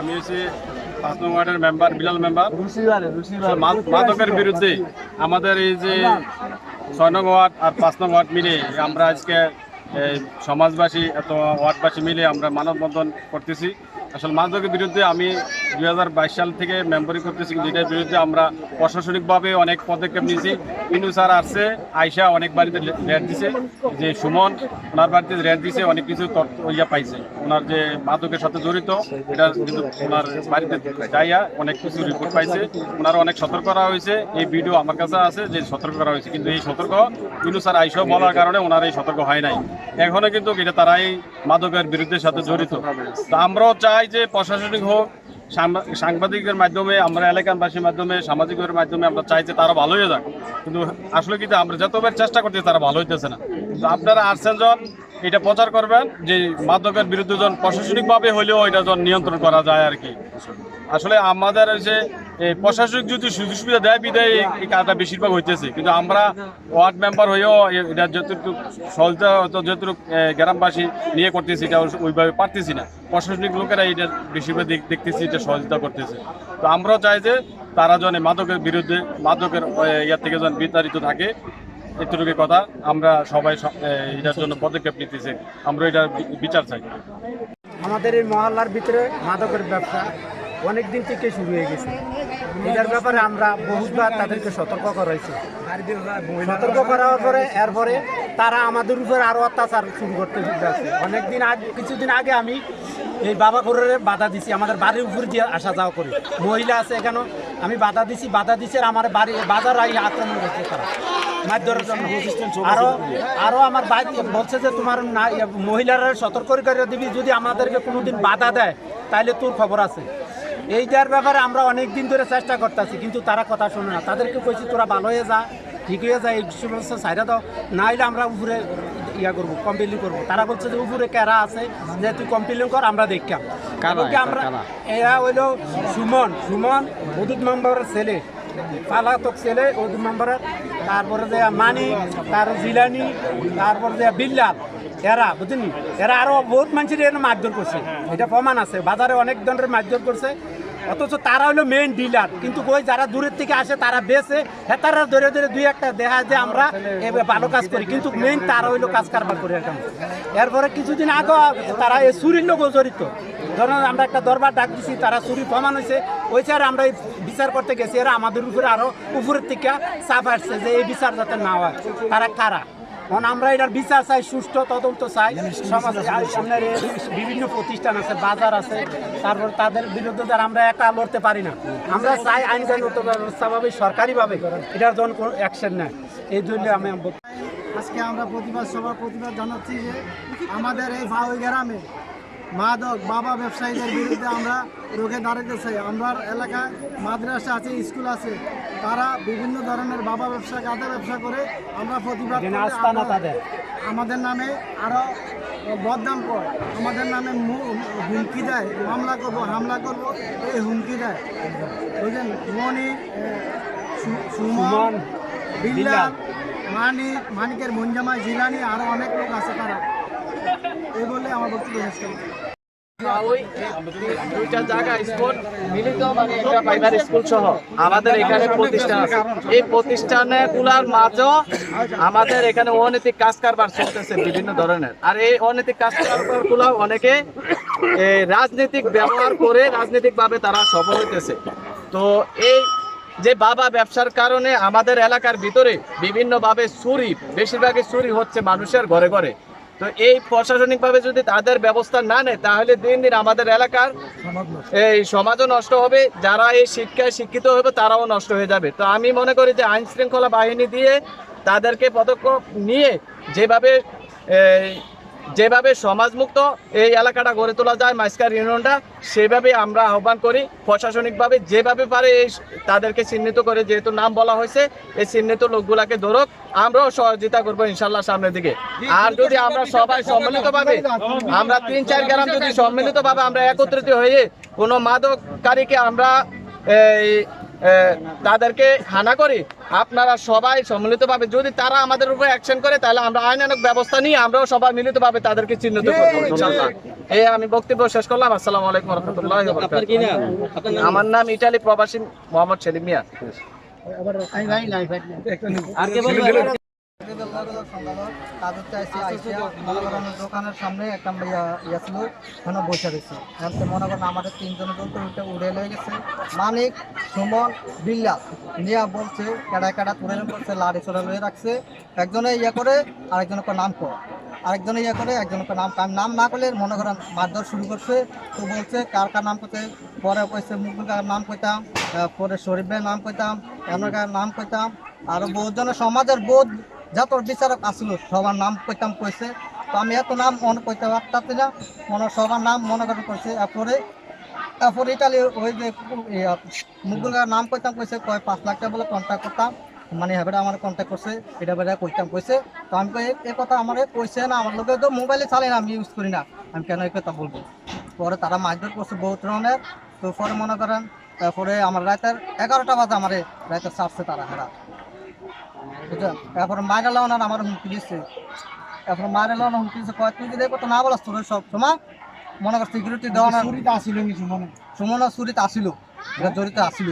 আমি হচ্ছি পাঁচ নং ওয়ার্ডের মেম্বার, বিলাল মেম্বার। মাদকের বিরুদ্ধে আমাদের এই যে ছয় নং ওয়ার্ড আর পাঁচ নং ওয়ার্ড মিলে আমরা আজকে সমাজবাসী এত ওয়ার্ডবাসী মিলে আমরা মানববন্ধন করতেছি। আসলে মাদকের বিরুদ্ধে আমি দুই হাজার বাইশ সাল থেকে মেম্বারি করতেছি, কিন্তু এটার বিরুদ্ধে আমরা প্রশাসনিকভাবে অনেক পদক্ষেপ নিয়েছি। ইনু স্যার আসছে আয়সা অনেক বাড়িতে রেট দিছে। যে সুমন, ওনার বাড়িতে রেট দিছে, অনেক কিছু ইয়া পাইছে। ওনার যে মাদকের সাথে জড়িত, এটা কিন্তু ওনার বাড়িতে যাইয়া অনেক কিছু রিপোর্ট পাইছে। ওনার অনেক সতর্ক করা হয়েছে। এই ভিডিও আমার কাছে আছে যে সতর্ক করা হয়েছে। কিন্তু এই সতর্ক ইনু স্যার আইসা বলার কারণে ওনার এই সতর্ক হয় নাই। এখনও কিন্তু এটা তারাই মাদকের বিরুদ্ধে সাথে জড়িত। তো আমরাও চাই যে প্রশাসনিক হোক, সাংবা- সাংবাদিকের মাধ্যমে, আমরা এলাকাবাসীর মাধ্যমে, সামাজিকের মাধ্যমে আমরা চাই যে তারা ভালো হয়ে যাক। কিন্তু আসলে কিন্তু আমরা যতবার চেষ্টা করছি তারা ভালো হইতেছে না। তো আপনারা যখন, এটা প্রচার করবেন যে মাদকের বিরুদ্ধে জন প্রশাসনিকভাবে হলেও এটা জন নিয়ন্ত্রণ করা যায় আর কি। আসলে আমাদের যে প্রশাসনিক যদি সুযোগ সুবিধা দেয়, বিদায় এই- কাজটা বেশিরভাগ হইতেছে। কিন্তু আমরা ওয়ার্ড মেম্বার হয়েও এটা যতটুকু সহজতা যতটুকু গ্রামবাসী নিয়ে করতেছি, এটা ওইভাবে পারতেছি না। প্রশাসনিক লোকেরা এটা বেশিরভাগ দেখতেছি, এটা সহযোগিতা করতেছে। তো আমরাও চাই যে তারা যেন মাদকের বিরুদ্ধে, মাদকের ইয়ার থেকে যেন বিতাড়িত থাকে। এতটুকু কথা। আমরা সবাই এটার জন্য পদক্ষেপ নিতেছি। আমরা এটা বিচার চাই। আমাদের এই মহল্লার ভিতরে মাদকের ব্যবসা অনেক দিন থেকে শুরু হয়ে গেছে। এটার ব্যাপারে আমরা বহুতবার তাদেরকে সতর্ক করা সতর্ক করার পরে, এরপরে তারা আমাদের উপর আরও অত্যাচার শুরু করতে যাচ্ছে অনেকদিন আগে, কিছুদিন আগে আমি এই বাবা করে বাধা দিছি, আমাদের বাড়ির উপর দিয়ে আসা যাওয়া করি। মহিলা আছে এখানে, আমি বাধা দিছি বাধা দিছি, আর আমার বাড়ি, বাজার আই আক্রমণ করছে তারা। আরও আরও আমার বাইক বলছে যে, তোমার না মহিলারা সতর্ক করে দিবি, যদি আমাদেরকে কোনোদিন বাধা দেয় তাহলে তোর খবর আছে। এইটার ব্যাপারে আমরা অনেক দিন ধরে চেষ্টা করতেছি কিন্তু তারা কথা শোনে না। তাদেরকে কইছি তোরা ভালো হয়ে যা ঠিক হয়ে যা এই সমস্ত সাইডে দাও। না হলে আমরা উপরে ইয়া করব কমপ্লেন করব। তারা বলছে যে উপরে ক্যারা আছে? যে তুই কমপ্লেন কর আমরা দেখলাম এমনকি আমরা এরা হইল সুমন সুমন উদিত মেম্বারের ছেলে পালাতক ছেলে উদিত মেম্বারের তারপরে যে মানি তার জিলানি তারপরে যে বিল্লাল এরা বুঝলি? এরা আরও বহুত মানুষের এর মারধর করছে। এটা প্রমাণ আছে। বাজারে অনেক ধরনের মারধর করছে। অথচ তারা হলো মেইন ডিলার কিন্তু ওই যারা দূরের থেকে আসে, তারা বেছে হ্যাঁ তারা ধরে ধরে দুই একটা দেখা যে আমরা ভালো কাজ করি। কিন্তু মেইন তারা হইল কাজ কারবার করে এখন এরপরে কিছুদিন আগে তারা এই চুরির লোক জড়িত। ধরুন আমরা একটা দরবার ডাক দিছি, তারা চুরি প্রমাণ হয়েছে। ওই স্যার আমরা বিচার করতে গেছি, এরা আমাদের উপরে আরও উপরের থেকে চাপ আসছে যে এই বিচার যাতে না হয়। তারা কারা? এখন আমরা এটার বিচার চাই, সুষ্ঠু তদন্ত চাই। সমাজে আপনার এই বিভিন্ন প্রতিষ্ঠান আছে, বাজার আছে। তারপর তাদের বিরুদ্ধে যারা আমরা একা লড়তে পারি না। আমরা চাই আইনগত ব্যবস্থাভাবে, সরকারিভাবে এটার জন্য কোনো অ্যাকশন নেয়। এই জন্য আমি আজকে আমরা প্রতিবাদ সভা প্রতিবাদ জানাচ্ছি যে আমাদের এই ভাওই গ্রামে মাদক, বাবা ব্যবসায়ীদের বিরুদ্ধে আমরা রোগে দাঁড়াতে চাই। আমরা এলাকায় মাদ্রাসা আছে, স্কুল আছে। তারা বিভিন্ন ধরনের বাবা ব্যবসা গাঁদা ব্যবসা করে আমরা প্রতিবাদ তাদের। আমাদের নামে আরও বদনাম করে আমাদের নামে হুমকি দেয় মামলা করব হামলা করব এই হুমকি দেয়। বুঝলেন? মনি সুমন বিল্লাল মানিক মানিকের মঞ্জামাই জিলানি আরও অনেক লোক আছে তারা। এই বলে আমার বক্তব্য শেষ মিলিত মানে আমাদের এখানে এই প্রতিষ্ঠানে আমাদের এখানে অনৈতিক কাজ কারবার চলতেছে বিভিন্ন ধরনের। আর এই অনৈতিক কাজ কারবারগুলো অনেকে রাজনৈতিক ব্যবহার করে রাজনৈতিক ভাবে তারা সফল হইতেছে। তো এই যে বাবা ব্যবসার কারণে আমাদের এলাকার ভিতরে বিভিন্নভাবে চুরি, বেশিরভাগই চুরি হচ্ছে মানুষের ঘরে ঘরে। তো এই প্রশাসনিকভাবে যদি তাদের ব্যবস্থা না নেয়, তাহলে দিন দিন আমাদের এলাকার এই সমাজও নষ্ট হবে, যারা এই শিক্ষায় শিক্ষিত হবে তারাও নষ্ট হয়ে যাবে। তো আমি মনে করি যে আইন শৃঙ্খলা বাহিনী দিয়ে তাদেরকে পদক্ষেপ নিয়ে যেভাবে যেভাবে সমাজমুক্ত এই এলাকাটা গড়ে তোলা যায়, মাইস্কার ইউনিয়নটা, সেভাবে আমরা আহ্বান করি প্রশাসনিকভাবে। যেভাবে পারে এই তাদেরকে চিহ্নিত করে, যেহেতু নাম বলা হয়েছে, এই চিহ্নিত লোকগুলাকে ধরুক, আমরাও সহযোগিতা করব ইনশাল্লাহ সামনের দিকে। আর যদি আমরা সবাই সম্মিলিতভাবে, আমরা তিন, চার গ্রাম যদি সম্মিলিতভাবে আমরা একত্রিত হয়ে কোনো মাদককারীকে আমরা এই তাদেরকে হানা করি আপনারা সবাই সম্মিলিতভাবে যদি তারা আমাদের উপর অ্যাকশন করে তাহলে আমরা আইনানক ব্যবস্থা নিয়ে আমরাও সবাই মিলিতভাবে তাদেরকে চিহ্নিত করব এই আমি বক্তব্য শেষ করলাম। আসসালামু আলাইকুম রহমতুল্লাহ আমার নাম ইটালি প্রবাসী মোহাম্মদ সেলিম মিয়া। মনে করেন দোকানের সামনে একটা ইয়া ছিল ওখানে বসে রয়েছে। এমনি মনে করেন আমাদের তিনজনের উঠে উড়ে লেগে গেছে। মানিক সুমন বিল্লা নিয়া বলছে কেডা কেডা তুলে করছে লাড়ি চড়ে লয়ে রাখছে। একজনে ইয়ে করে আরেকজনকে নাম কর। আরেকজনে ইয়ে করে একজনকে নাম আমি নাম না করলে মনে করেন মারধর শুরু করছে। তো বলছে কার কার নাম করতে পরে কইছে মুকুল কার নাম কইতাম পরে শরীফ ভাইয়ের নাম কইতাম এমন কার নাম কইতাম। আরও বহুত জনের সমাজের বহুত যত বিচারক আসলো, সবার নাম কইতাম কইছে। তো আমি এত নাম মনে কইতে পারতাম না, মনে সবার নাম মনে করে কইছে। এরপরে তারপরে ইটালি ওই যে মুগুল নাম কইতাম কইছে, কয়, পাঁচ লাখ টাকা বলে কন্ট্যাক্ট করতাম। মানে হেবেটা আমার কন্ট্যাক্ট করছে, এটা বেটা কইতাম কইছে। তো আমি এই কথা আমার কইছে না, আমার লোকে তো মোবাইলে চালাই না, আমি ইউজ করি না। আমি কেন এই কথা বলব? পরে তারা মারধর করছে বহুত ধরনের। তো পরে মনে করেন, তারপরে আমার রাতের এগারোটা বাজে আমার রাতের চাপছে তারা হেরা বুঝলেন তারপরে মায়ের আর আমার হুমকি দিচ্ছে এখন মায়ের লাউন হুমকি দিচ্ছে কয় তুই যদি তো না বলাস তোর সব সময় মনে কর সিকিউরিটি দেওয়া না চুরিটা আসিল কিছু মনে সুরিত আসিল। এটা জড়িত আসিল।